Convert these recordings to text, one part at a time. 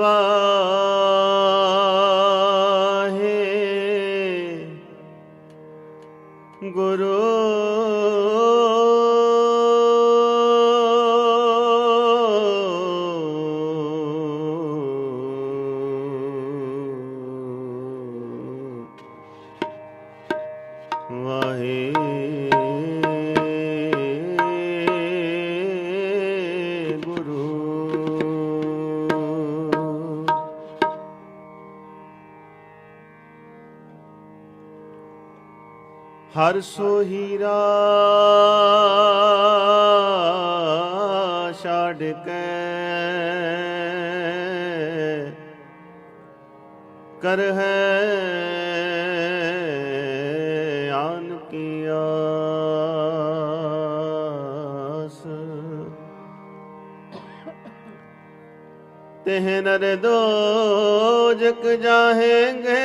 சிவா ਹਰ ਸੋ ਹੀਰਾ ਛੱਡ ਕੇ ਕਰ ਹੈ ਆਨ ਕੀ ਆਸ। ਤਿਹ ਨਰ ਦੋਜਕ ਜਾਹੇਂਗੇ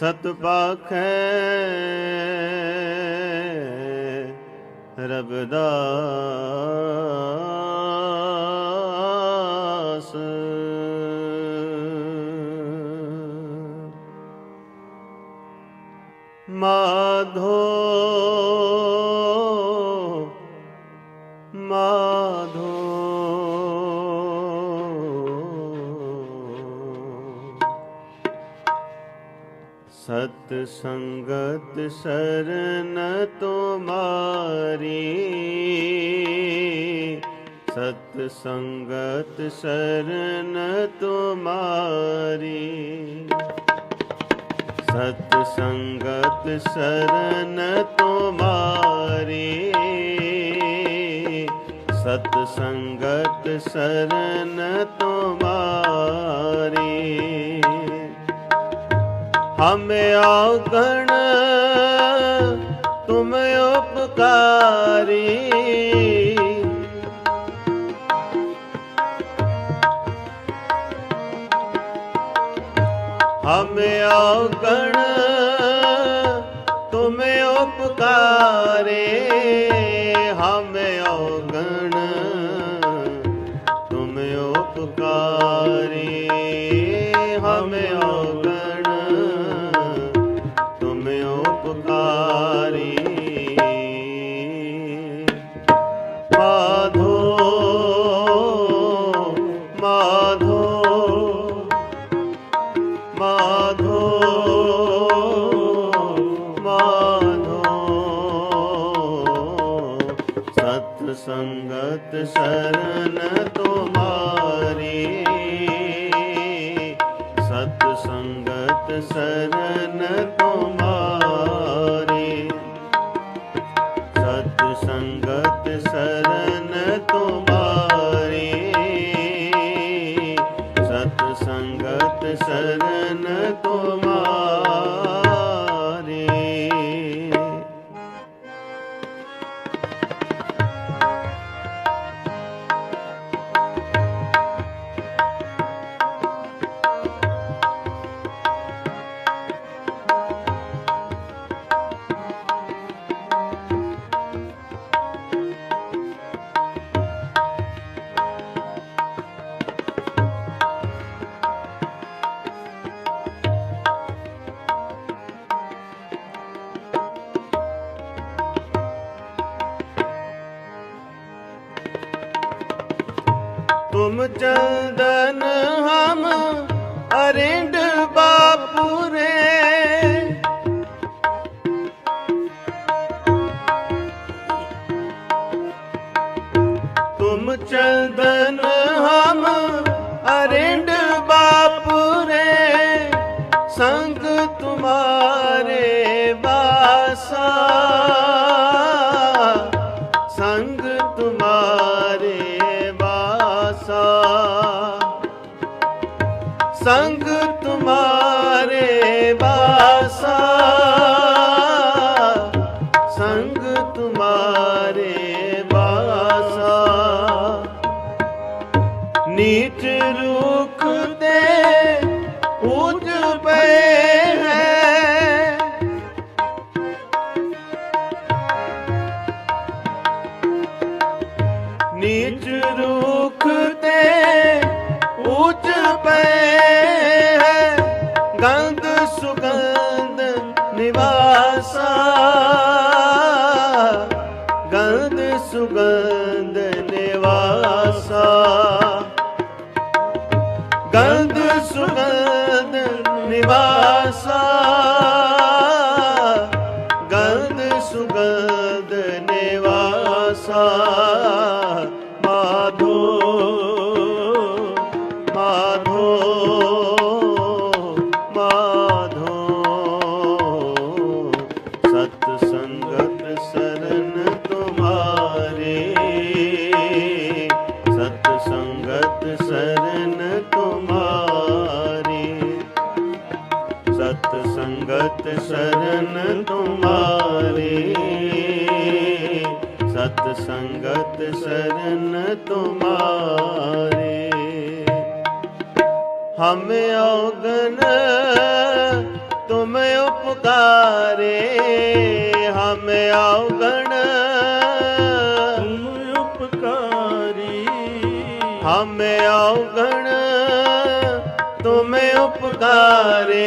ਸਤ ਪਾਖੈ ਦਾ ਸਤ ਸੰਗਤ ਸਰਨ ਤੁਮਾਰੀ। ਸਤ ਸੰਗਤ ਸਰਨ ਤੁਮਾਰੀ। ਸਤ ਸੰਗਤ ਸਰਨ ਤੁਮਾਰੀ। ਸਤ ਸੰਗਤ ਸਰਨ ਤੁਮਾਰੀ। ਹਮ ਆਗਣ ਤੁਮ ਉਪਕਾਰੀ। ਹਮ ਆਗਣ ਤੁਮ ਉਪਕਾਰੇ। ਹਮ ਆਗਣ ਸੰਗਤ ਸਰਨ ਤੁਮਾਰੀ। ਤੁਮ संग ਨਿਵਾਸਾ ਗੰਧ ਸੁਗੰਧ ਨਿਵਾਸਾ। ਗੰਧ ਸੁਗੰਧ ਨਿਵਾਸਾ। ਗੰਧ ਸੁਗੰਧ ਨਿਵਾਸਾ। ਮਾਧੋ ਮਾਧੋ ਮਾਧੋ। ਹਮ ਔਗਣ ਤੁਮ ਉਪਕਾਰੀ। ਹਮ ਔਗਣ ਤੁਮ ਉਪਕਾਰੇ।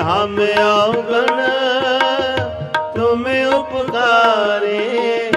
ਹਮ ਔਗਣ ਤੁਮ ਉਪਕਾਰੇ।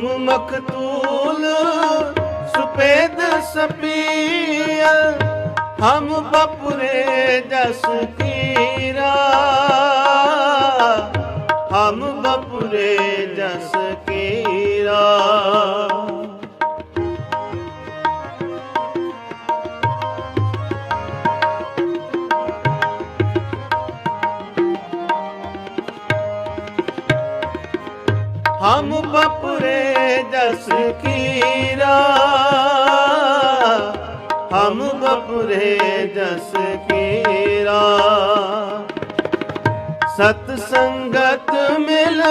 ਤੁਮ ਮਖਤੂਲ ਸੁਬੇਦ ਸਪੀਆ ਹਮ ਬਪੁਰੇ ਜਸ ਕੀਰਾ। ਹਮ ਬਪੁਰੇ ਜਸ ਕੀਰਾ। ਹਮ ਬਪੁਰੇ ਜਸ ਕੀਰਾ। ਹਮ ਬਪੁਰੇ ਜਸ ਕੀਰਾ। ਸਤ ਸੰਗਤ ਮਿਲ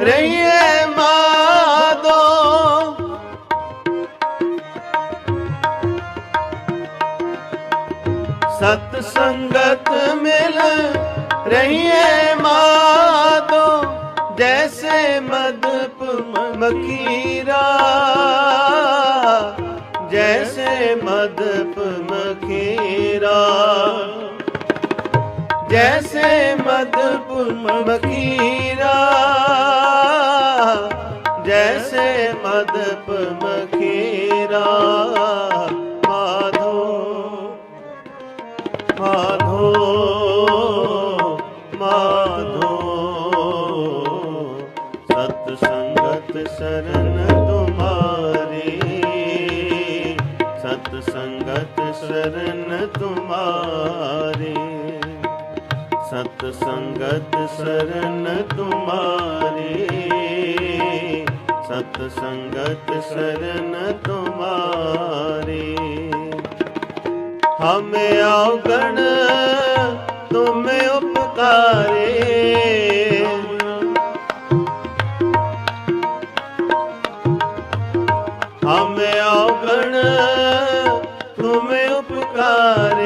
ਰਹੀਏ ਮਾਦੋ। ਸਤ ਸੰਗਤ ਮਿਲ ਰਹੀਏ ਮਾਦੋ। ਜੈਸੇ ਮਦਪ ਮਖੀਰਾ ਜੈਸੇ ਮਦਪ ਮਖੀਰਾ ਜੈਸੇ ਮਦਪ ਮਖੀਰਾ ਜੈਸੇ ਮਦਪ ਮਖੀਰਾ ਮਾਧੋ ਮਾਧੋ ਸਰਨ ਤੁਮਾਰੀ ਸਤ ਸੰਗਤ ਸਰਨ ਤੁਮਾਰੀ ਸਤ ਸੰਗਤ ਸਰਨ ਤੁਮਾਰੀ ਸਤ ਸੰਗਤ ਸਰਨ ਤੁਮਾਰੀ ਹਮੇ ਆਉਗਣ ਤੁਮੇ ਉਪਕਾਰੇ আর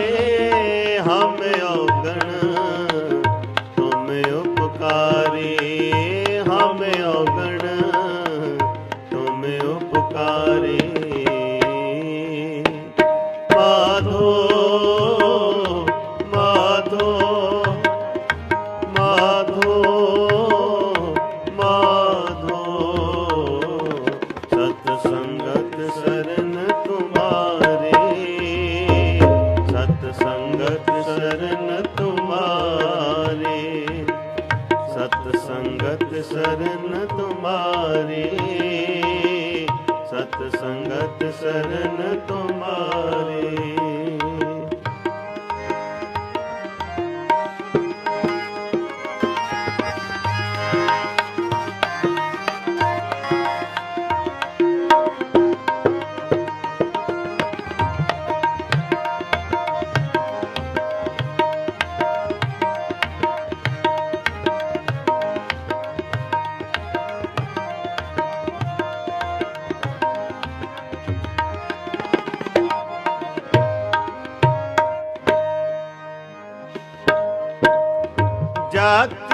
ਤੁਮਾਰੇ ਸਤ ਸੰਗਤ ਸਰਨ ਤੁਮਾਰੇ ಜಾತಿ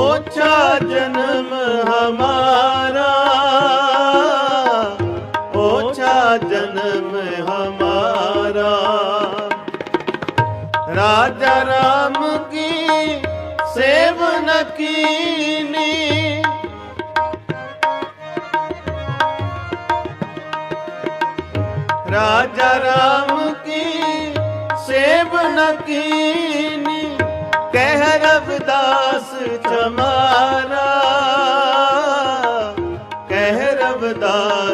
ओछा जन्म हमारा ओछा जन्म हमारा राजा राम की सेवन कीनी राजा राम की सेवन कीनी ਹੈ ਰਬਦਾਸ ਚਮਾਰਾ ਕਹਿ ਰਬਦਾਸ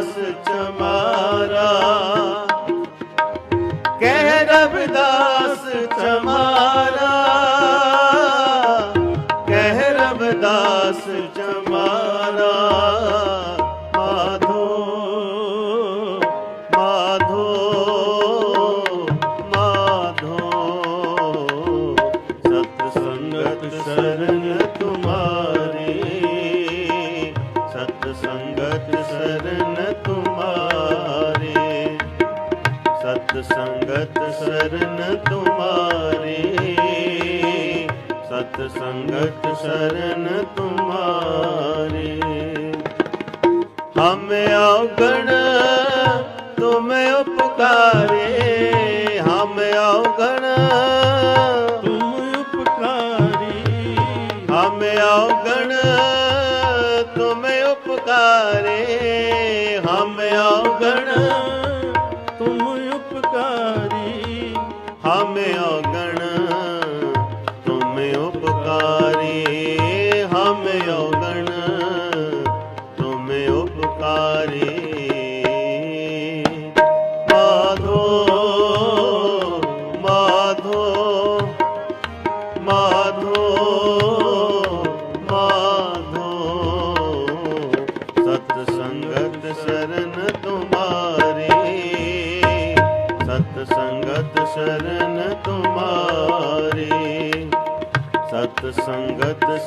ਸਤ ਸੰਗਤ ਸਰਨ ਤੁਮਾਰੀ। ਸਤ ਸੰਗਤ ਸਰਨ ਤੁਮਾਰੀ। ਹਮ ਔਗਣ ਤੁਮ ਉਪਕਾਰੇ। ਹਮ ਔਗਣ ਤੁਮ ਉਪਕਾਰੀ। ਹਮ ਔਗਣ ਤੁਮ ਉਪਕਾਰੇ। ਹਮ ਔਗਣ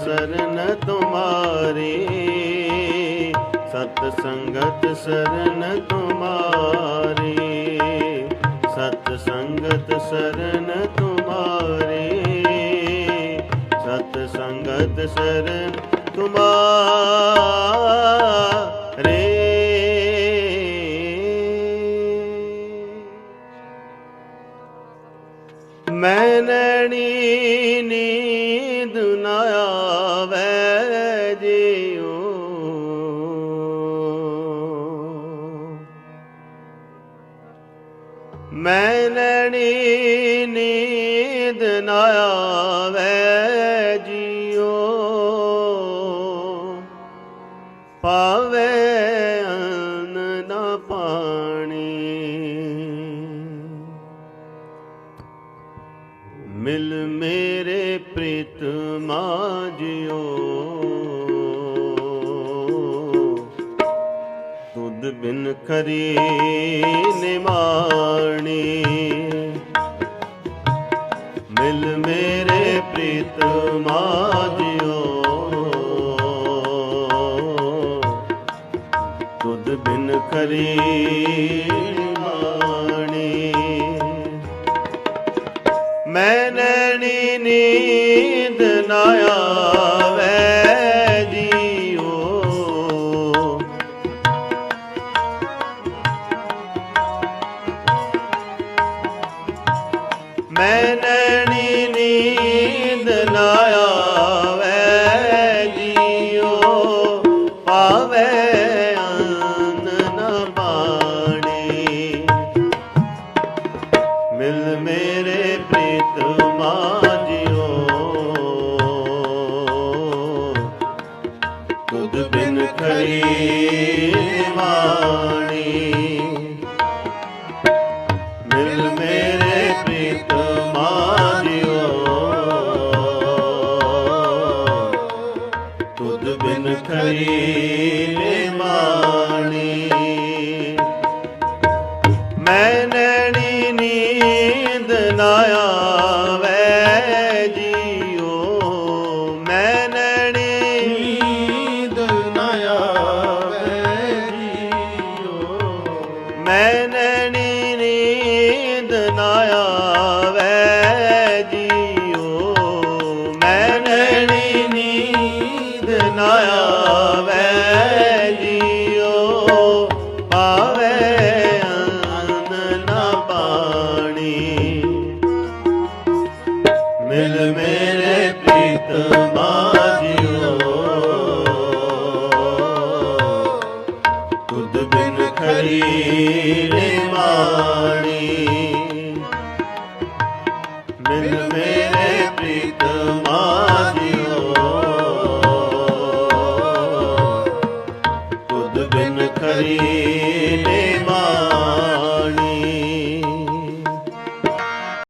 शरण तुम्हारी सत संगत शरण तुम्हारी सत संगत शरण तुम्हारी सत संगत शरण तुम्हारे मैं नैनी ਮੈਂ ਲੈਣੀ ਨੀਂਦ ਨਾ ਆਵੇ। ਬਿਨ ਕਰੀ ਨਿਮਾਣੀ। ਮਿਲ ਮੇਰੇ ਪ੍ਰੀਤਮਾ ਦਿਓ ਤੁਧ ਬਿਨ ਕਰੀ बनाया नीले माणी